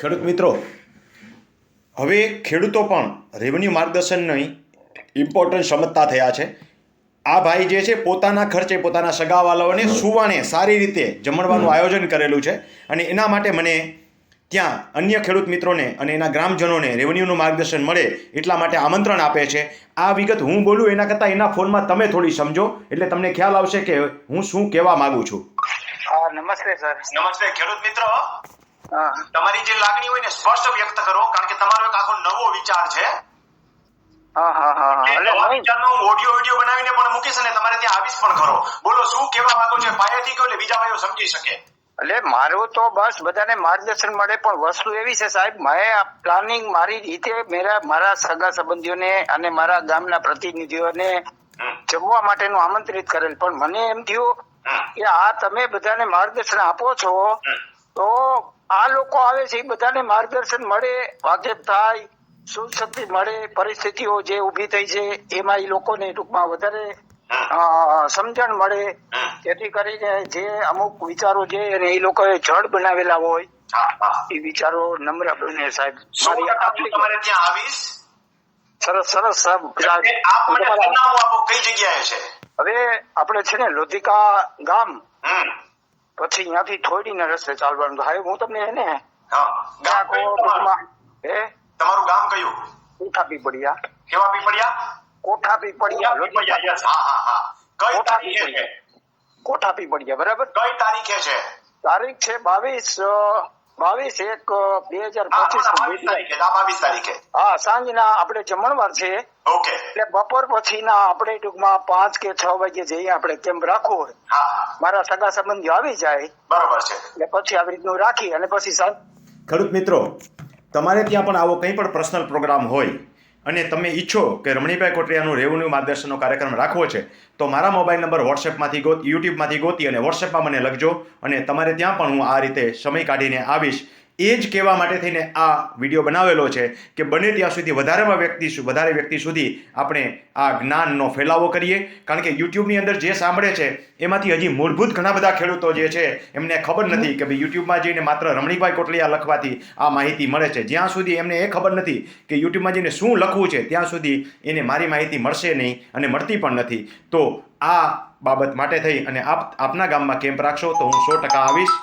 ખેડૂત મિત્રો હવે ખેડૂતો પણ રેવન્યુ માર્ગદર્શનની ઇમ્પોર્ટન્ટ સમજતા થયા છે. આ ભાઈ જે છે પોતાના ખર્ચે પોતાના સગાવાલાઓને સુવાણે સારી રીતે જમણવાનું આયોજન કરેલું છે અને એના માટે મને ત્યાં અન્ય ખેડૂત મિત્રોને અને એના ગ્રામજનોને રેવન્યુનું માર્ગદર્શન મળે એટલા માટે આમંત્રણ આપે છે. આ વિગત હું બોલું એના કરતાં એના ફોનમાં તમે થોડી સમજો એટલે તમને ખ્યાલ આવશે કે હું શું કહેવા માગું છું. નમસ્તે સર. નમસ્તે ખેડૂત મિત્રો. હા તમારી જે લાગણી હોય ને સ્પષ્ટ વ્યક્ત કરો કારણ કે તમારો એક આખો નવો વિચાર છે. હા હા હા હા. એટલે નવા નહીં, વિચારનો હું ઓડિયો વિડિયો બનાવીને પણ મૂકીશ અને તમારે ત્યાં આવીશ પણ ખરો બોલો શું કહેવા માંગો છો? પાયાથી કહો એટલે બીજા ભાઈઓ સમજી શકે. એટલે મારું તો બસ બધાને માર્ગદર્શન મળે પણ વસ્તુ એવી છે સાહેબ મેં પ્લાનિંગ મારી રીતે મેરા મારા સગા સંબંધીઓને અને મારા ગામના પ્રતિનિધિઓને જમવા માટેનું આમંત્રિત કરેલ. પણ મને એમ થયું કે આ તમે બધાને માર્ગદર્શન આપો છો તો આ લોકો આવે છે એ બધાને માર્ગદર્શન મળે વાકેફ થાય શું શક્તિ મળે પરિસ્થિતિઓ જે ઊભી થઈ છે એમાં એ લોકોને ટૂંકમાં વધારે સમજણ મળે. જેથી કરીને જે અમુક વિચારો છે અને એ લોકોએ જડ બનાવેલા હોય. એ વિચારો નમ્ર બને સાહેબ. તમારે ત્યાં આવીશ? સરસ સરસ સાહેબ. આપ મને આપો કઈ જગ્યાએ છે? હવે આપણે છે ને લોધિકા ગામ પછી ત્યાંથી થોડીના રસ્તે ચાલવાનું હવે હું તમને એને તમારું? ગામ કયું? કોઠા પીપળિયા કેવા પીપળિયા કોઠા પીપળિયા લોધિકા પીપળિયા, yes. હા હા હા. કઈ કોઠા તારીખે છે? કોઠા પીપળિયા બરાબર? કઈ તારીખે છે? તારીખ છે બાવીસ બાવીસ એક બે હજાર પચીસ તારીખે. હા સાંજના આપણે જમણવાર છે. ઓકે. એટલે બપોર પછીના આપણે ટૂંકમાં પાંચ કે છ વાગે જઈએ આપણે કેમ્પ રાખવો હોય? મારા સગા સંબંધીઓ આવી જાય. બરોબર છે. એટલે પછી આવી રીતનું રાખી અને પછી ખેડૂત મિત્રો તમારે ત્યાં પણ આવો કંઈ પણ પર્સનલ પ્રોગ્રામ હોય અને તમે ઈચ્છો કે રમણીભાઈ કોટરિયાનું રેવન્યુ માર્ગદર્શનનો કાર્યક્રમ રાખવો છે તો મારા મોબાઈલ નંબર વોટ્સએપમાંથી ગોત યુટ્યુબમાંથી ગોતી અને વોટ્સએપમાં મને લખજો અને તમારે ત્યાં પણ હું આ રીતે સમય કાઢીને આવીશ. એ જ કહેવા માટે થઈને આ વીડિયો બનાવેલો છે કે બને ત્યાં સુધી વધારેમાં વ્યક્તિ વધારે વ્યક્તિ સુધી આપણે આ જ્ઞાનનો ફેલાવો કરીએ. કારણ કે યુટ્યુબની અંદર જે સાંભળે છે, એમાંથી હજી મૂળભૂત ઘણા બધા ખેડૂતો જે છે, એમને ખબર નથી કે ભાઈ યુટ્યુબમાં જઈને માત્ર રમણીભાઈ કોટલિયા લખવાથી આ માહિતી મળે છે. જ્યાં સુધી એમને એ ખબર નથી કે યુટ્યુબમાં જઈને શું લખવું છે, ત્યાં સુધી એને મારી માહિતી મળશે નહીં અને મળતી પણ નથી. તો આ બાબત માટે થઈ અને આપ, આપના ગામમાં કેમ્પ રાખશો તો હું સો ટકા આવીશ.